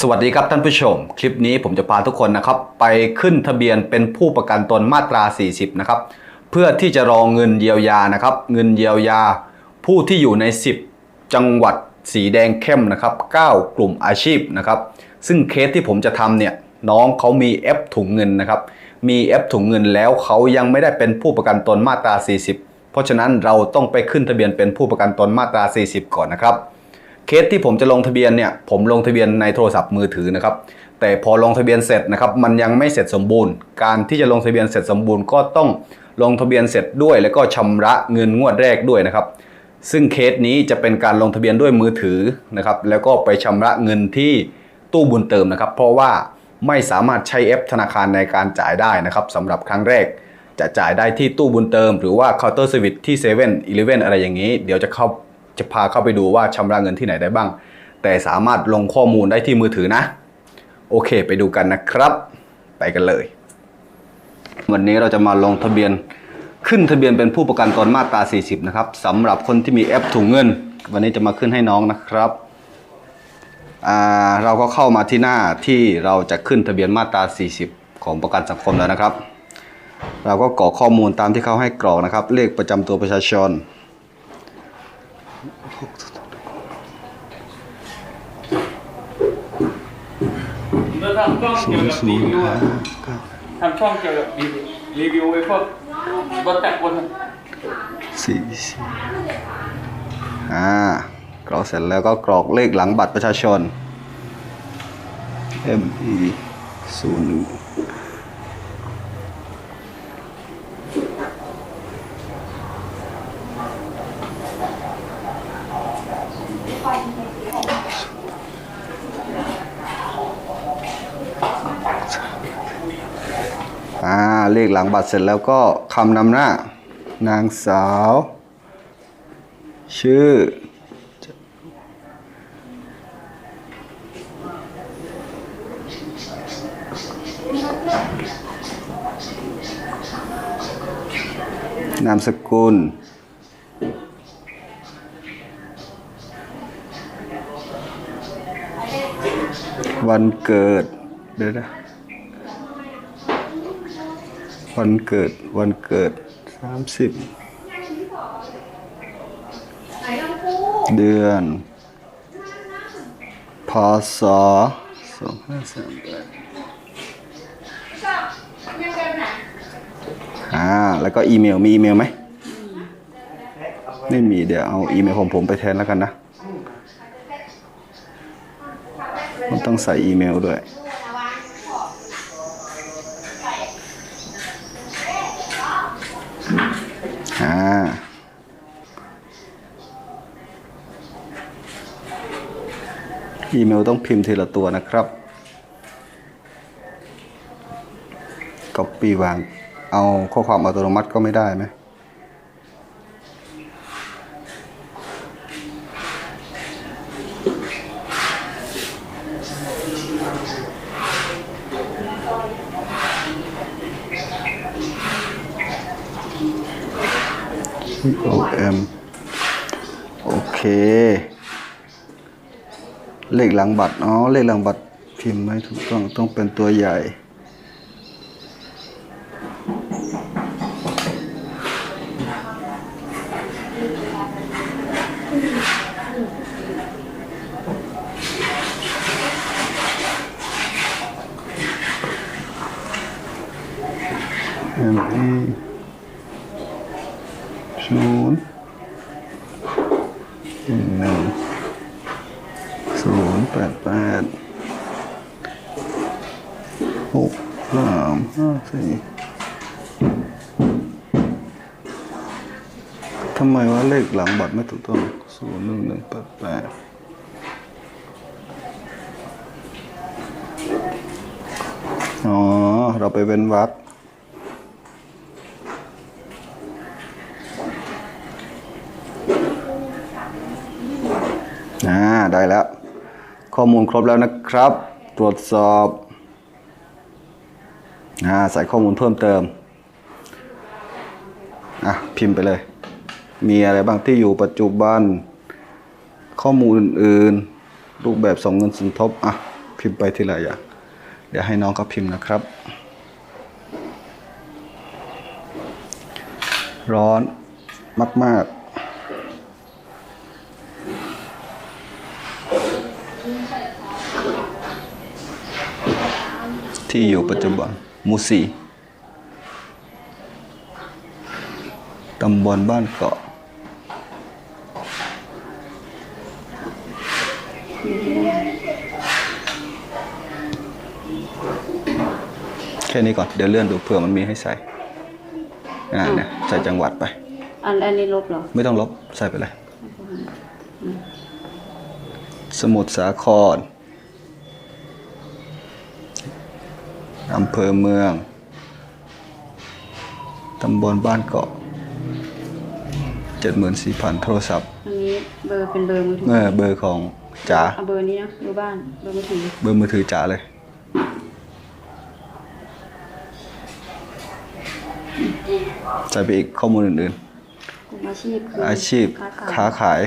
สวัสดีครับท่านผู้ชม คลิปนี้ผมจะพาทุกคนนะครับ ไปขึ้นทะเบียนเป็นผู้ประกันตนมาตรา 40 นะครับ เพื่อที่จะรองเงินเยียวยานะครับ เงินเยียวยา ผู้ที่อยู่ใน 10 จังหวัดสีแดงเข้มนะครับ 9 กลุ่มอาชีพนะครับ ซึ่งเคสที่ผมจะทำเนี่ยน้องเขามี F ถุงเงินนะครับ มี F ถุงเงินแล้วเขายังไม่ได้เป็นผู้ประกันตนมาตรา 40 เพราะฉะนั้นเราต้องไปขึ้นทะเบียนเป็นผู้ประกันตนมาตรา 40 ก่อนนะครับ เคสที่ผมจะลงทะเบียนเนี่ยผมลงทะเบียนในโทรศัพท์มือถือนะครับแต่พอลงทะเบียนเสร็จนะครับมันยังไม่เสร็จสมบูรณ์ การที่จะลงทะเบียนเสร็จสมบูรณ์ก็ต้องลงทะเบียนเสร็จด้วย แล้วก็ชำระเงินงวดแรกด้วยนะครับซึ่งเคสนี้จะเป็นการลงทะเบียนด้วยมือถือนะครับแล้วก็ไปชำระเงินที่ตู้บุญเติมนะครับ เพราะว่าไม่สามารถใช้แอปธนาคารในการจ่ายได้นะครับสำหรับครั้งแรกจะจ่ายได้ที่ตู้บุญเติม หรือว่าเคาน์เตอร์สวิตที่7 e เ e ่ e ออะไรอย่างนี้ เดี๋ยวจะเข้า จะพาเข้าไปดูว่าชำระเงินที่ไหนได้บ้าง แต่สามารถลงข้อมูลได้ที่มือถือนะ โอเค ไปดูกันนะครับ ไปกันเลย วันนี้เราจะมาลงทะเบียนขึ้นทะเบียนเป็นผู้ประกันตนมาตรา 40 นะครับสำหรับคนที่มีแอปถุงเงิน วันนี้จะมาขึ้นให้น้องนะครับอ่าเราก็เข้ามาที่หน้าที่เราจะขึ้นทะเบียนมาตรา 40 ของประกันสังคมแล้วนะครับ เราก็กรอกข้อมูลตามที่เขาให้กรอกนะครับ เลขประจำตัวประชาชน แล้วทำช่องเกี่ยวกับรีวิวอะทำช่องเกี่ยวกับรีวิวรีวิวไอ้พวกรถแต่งคนอะสี่สี่อ่ากรอกเสร็จแล้วก็กรอกเลขหลังบัตรประชาชน M E ศูนย์หนึ่ง อ่าเลขหลังบัตรเสร็จแล้วก็คำนำหน้า นางสาว ชื่อ นามสกุลวันเกิด เดี๋ยวนะ วันเกิดวันเกิดสามสิบเดือน พศสองห้าสามแปดอ่า แล้วก็อีเมล มีอีเมลไหม ไม่มีเดี๋ยวเอาอีเมลของผมไปแทนแล้วกันนะ มันต้องใส่อีเมลด้วย อ่าอีเมลต้องพิมพ์ทีละตัวนะครับ Copy วาง เอาข้อความอัตโนมัติก็ไม่ได้ไหม O M โอเค เลข หลังบัตร อ๋อ เลขหลังบัตรพิมพ์ไม่ถูกต้อง ต้องเป็นตัวใหญ่ M E ศูนย์หนึ่ง แปดแปดหกสามห้าสี่ทำไมว่าเลขหลังบัตรไม่ถูกต้องศูนย์หนึ่งหนึ่งแปดแปดอ๋อ เราไปเว้นวรรคอ่า ได้แล้ว ข้อมูลครบแล้วนะครับ ตรวจสอบอใส่ข้อมูลเพิ่มเติมอะพิมพ์ไปเลย มีอะไรบ้างที่อยู่ปัจจุบัน ข้อมูลอื่นๆ รูปแบบส่งเงินสมทบอะพิพิมพ์ไปทีละอย่างเดี๋ยวให้น้องเขาพิมพ์นะครับ ร้อนมาก ๆ ที่อยู่ปัจจุบันหมูสีตำบลบ้านเกาะแค่นี้ก่อน เดี๋ยวเลื่อนดูเผื่อมันมีให้ใส่อ่าเนี่ยใส่จังหวัดไป อันอันนี้ลบเหรอ ไม่ต้องลบ ใส่ไปเลย สมุทรสาคร อำเภอเมือง ตำบลบ้านเกาะเจ็ดหมื่นสี่พันโทรศัพท์ อันนี้เบอร์เป็นเบอร์มือถือเมื่อเบอร์ของจ๋า เอาเบอร์นี้นะเบอร์บ้านเบอร์มือถือเบอร์มือถือจ๋าเลย ใส่ไปอีกข้อมูลอื่นกลุ่มอาชีพคือๆอาชีพค้าขายค้าขาย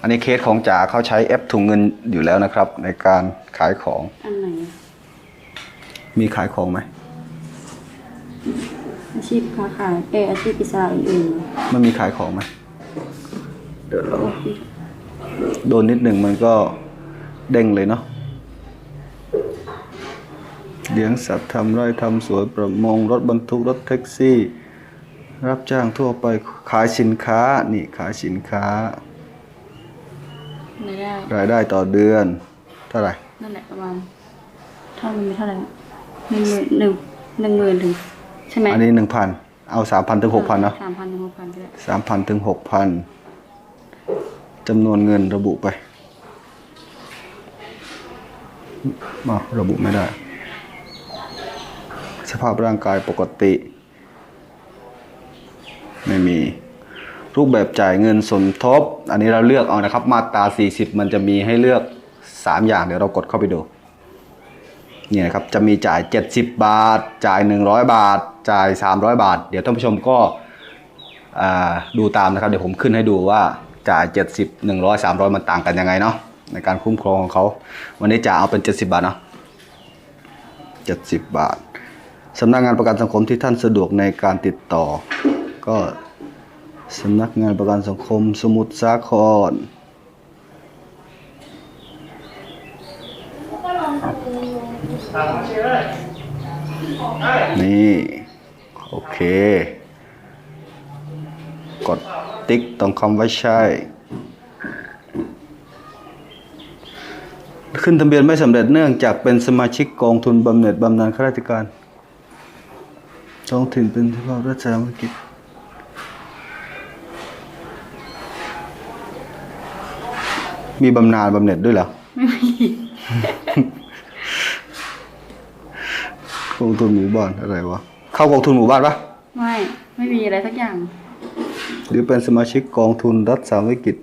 อันนี้เคสของจ๋าเขาใช้แอปถุงเงินอยู่แล้วนะครับ ในการขายของ อันไหน มีขายของไหมอาชีพค้าขายเอออาชีพอิสระอื่นมันมีขายของไหมเดี๋ยวเราๆโอ้ยโดนนิดหนึ่งมันก็เด้งเลยเนาะเลี้ยงสัตว์ทำไร่ทำสวนประมงรถบรรทุกรถแท็กซี่ รับจ้างทั่วไปขายสินค้านี่ขายสินค้า ไม่ได้รายได้ต่อเดือน เท่าไหร่ นั่นแหละประมาณเท่ามีเท่าไหร่ หนึ่งหมื่นหนึ่งหนึ่งหมื่นถึงใช่ไหมอันนี้หนึ่งพันเอาสามพันถึงหกพันเนาะสามพันถึงหกพันก็ได้สามพันถึงหกพันจำนวนเงินระบุไปมาระบุไม่ได้ สภาพร่างกายปกติ ไม่มี รูปแบบจ่ายเงินสมทบ อันนี้เราเลือกเอานะครับ มาตรา 40 มันจะมีให้เลือก 3 อย่างเดี๋ยวเรากดเข้าไปดู นี่นะครับจะมีจ่าย 70 บาท จ่าย 100 บาท จ่าย 300 บาท เดี๋ยวท่านผู้ชมก็ดูตามนะครับ เดี๋ยวผมขึ้นให้ดูว่าจ่าย 70 100 300 มันต่างกันยังไงเนาะในการคุ้มครองของเขาวันนี้จะเอาเป็น 70 บาทเนาะ70 บาทสำนักงานประกันสังคมที่ท่านสะดวกในการติดต่อ ก็สำนักงานประกันสังคมสมุทรสาคร นี่ โอเค กดติ๊กตรงคำว่าใช่ ขึ้นทะเบียนไม่สำเร็จเนื่องจากเป็นสมาชิกกองทุนบำเหน็จบำนาญข้าราชการท้องถิ่นเป็นที่ว่าราชการกิจมีบำนาญบำเหน็จด้วยเหรอไม่มี กองทุนหมู่บ้านอะไรวะ เข้ากองทุนหมู่บ้านปะไม่ ไม่มีอะไรสักอย่าง หรือเป็นสมาชิกกองทุนรัฐสามัญกิจ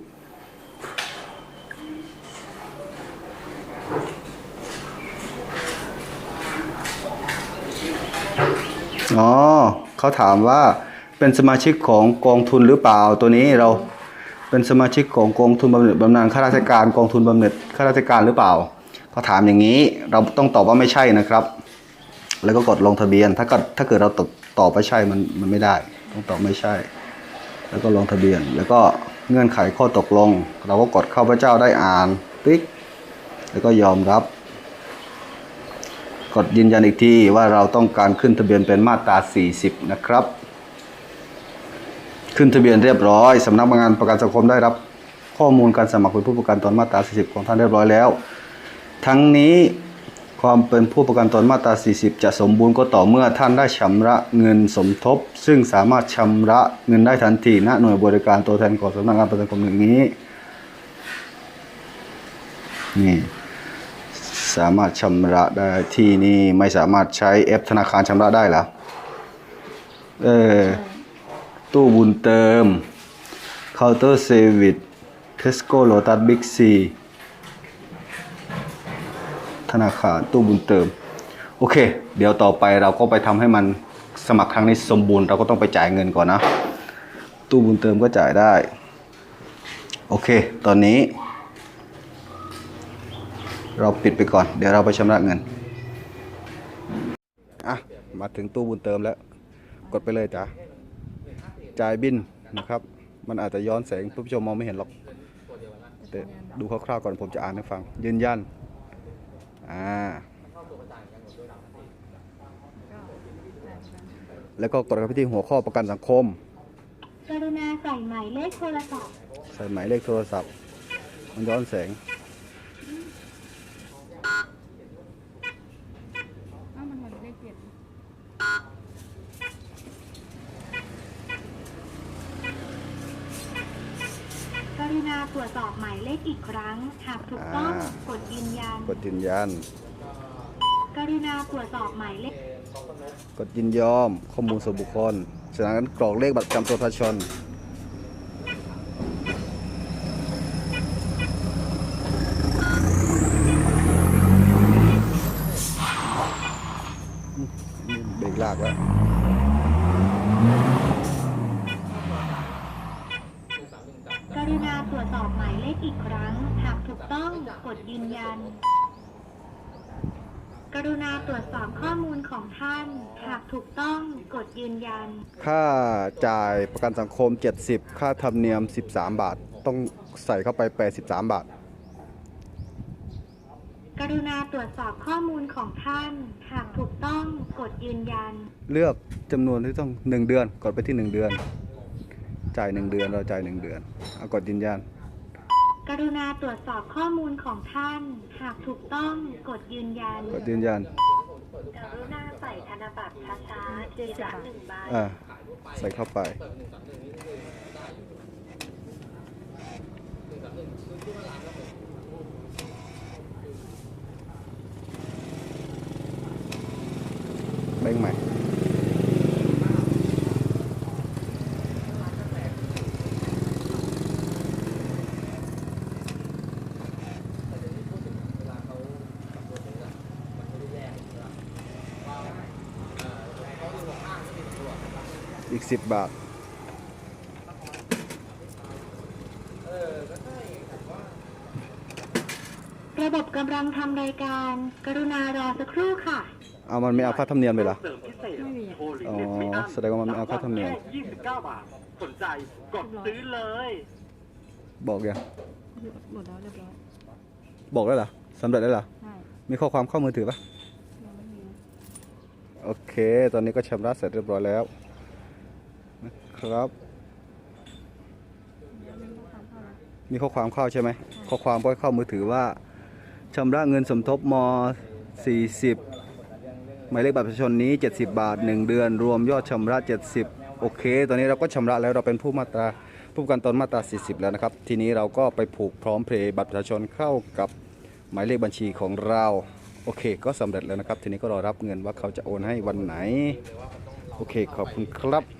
อ๋อเขาถามว่าเป็นสมาชิกของกองทุนหรือเปล่าตัวนี้เราเป็นสมาชิกของกองทุนบำเหน็จบำนาญข้าราชการกองทุนบำเหน็จข้าราชการหรือเปล่าเขาถามอย่างนี้ เราต้องตอบว่าไม่ใช่นะครับ แล้วก็กดลงทะเบียน ถ้าเกิดถ้าเกิดเราตอบตอบว่าใช่มันมันไม่ได้ ต้องตอบไม่ใช่ แล้วก็ลงทะเบียน แล้วก็เงื่อนไขข้อตกลง เราก็กดข้าพเจ้าได้อ่านติ๊กแล้วก็ยอมรับ กดยืนยันอีกทีว่าเราต้องการขึ้นทะเบียนเป็นมาตรา 40 นะครับ ขึ้นทะเบียนเรียบร้อยสำนักงานประกันสังคมได้รับข้อมูลการสมัครเป็นผู้ประกันตนมาตรา 40 ของท่านเรียบร้อยแล้ว ทั้งนี้ ความเป็นผู้ประกันตนมาตรา 40 จะสมบูรณ์ก็ต่อเมื่อท่านได้ชำระเงินสมทบ ซึ่งสามารถชำระเงินได้ทันทีณหน่วยบริการตัวแทนของสำนักงานประกันสังคมอย่างนี้นี่สามารถชำระได้ที่นี่ไม่สามารถใช้แอปธนาคารชำระได้หรอเออตู้บุญเติมเคาน์เตอร์เซวิสเทสโก้โลตัสบิ๊กซี ธนาคารตู้บุญเติม โอเค เดี๋ยวต่อไปเราก็ไปทำให้มันสมัครครั้งนี้สมบูรณ์เราก็ต้องไปจ่ายเงินก่อนนะ ตู้บุญเติมก็จ่ายได้ โอเค ตอนนี้ เราปิดไปก่อน เดี๋ยวเราไปชำระเงินอะมาถึงตู้บุญเติมแล้ว กดไปเลยจ้ะจ่ายบินนะครับ มันอาจจะย้อนแสงผู้ชมมองไม่เห็นหรอกแต่ดูคร่าวๆก่อนผมจะอ่านให้ฟัง ยืนยัน อ่าแล้วก็กดเข้าไปที่หัวข้อประกันสังคม กรุณาใส่หมายเลขโทรศัพท์ ใส่หมายเลขโทรศัพท์ มันย้อนแสง อ้าวมันมันเลขเจ็ด กรุ ณาตรวจสอบหมายเลขอีกครั้ง หากถูกต้องอ่า กดยืนยัน กดยืนยัน กรุณาตรวจสอบหมายเลข กดยินยอมข้อมูลส่วนบุคคลจากนั้นกรอกเลขบัตรประจำตัวประชาชน เบรกลากแล้ว กรุณาตรวจสอบหมายเลขอีกครั้ง หากถูกต้องกดยืนยัน ก รุณาตรวจสอบข้อมูลของท่าน หากถูกต้องกดยืนยัน ค่าจ่ายประกันสังคม 70 ค่าธรรมเนียม 13 บาท ต้องใส่เข้าไป 83 บาท กรุณาตรวจสอบข้อมูลของท่าน หากถูกต้องกดยืนยัน เลือกจำนวนที่ต้อง 1 เดือน กดไปที่ 1 เดือน จ่าย 1 เดือน เราจ่าย 1 เดือน เอากดยืนยัน กรุณาตรวจสอบข้อมูลของท่าน หากถูกต้องกดยืนยัน กดยืนยัน กรุณาใส่ธนบัตรช้าๆทีละหนึ่งใบอ่า ใส่เข้าไปแบ่งใหม่ อีกสิบบาท ระบบกำลังทำรายการ กรุณารอสักครู่ค่ะ เอามันไม่เอาค่าธรรมเนียมเลยเหรอเสริมพิเศษโทรหรืออ๋อเน็ตไม่อั้นแสดงว่ามันไม่เอาค่าธรรมเนียมแค่29บาท สนใจกดซื้อเลย บอกยังหมดแล้วเรียบร้อยบอกแล้วเหรอสำเร็จแล้วเหรอ ใช่มีข้อความเข้ามือถือปะยังไม่มี โอเค ตอนนี้ก็ชำระเสร็จเรียบร้อยแล้วนะ ครับ มีข้อความเข้าใช่ไหมข้อความก็เข้ามือถือว่าชำระเงินสมทบม 40 หมายเลขบัตรประชาชนนี้ 70 บาท 1 เดือน รวมยอดชำระ 70 โอเค ตอนนี้เราก็ชำระแล้วเราเป็นผู้มาตราผู้ประกันตนมาตรา 40 แล้วนะครับ ทีนี้เราก็ไปผูกพร้อมเพย์บัตรประชาชนเข้ากับหมายเลขบัญชีของเรา โอเค ก็สำเร็จแล้วนะครับ ทีนี้ก็รอรับเงินว่าเขาจะโอนให้วันไหน โอเค ขอบคุณครับ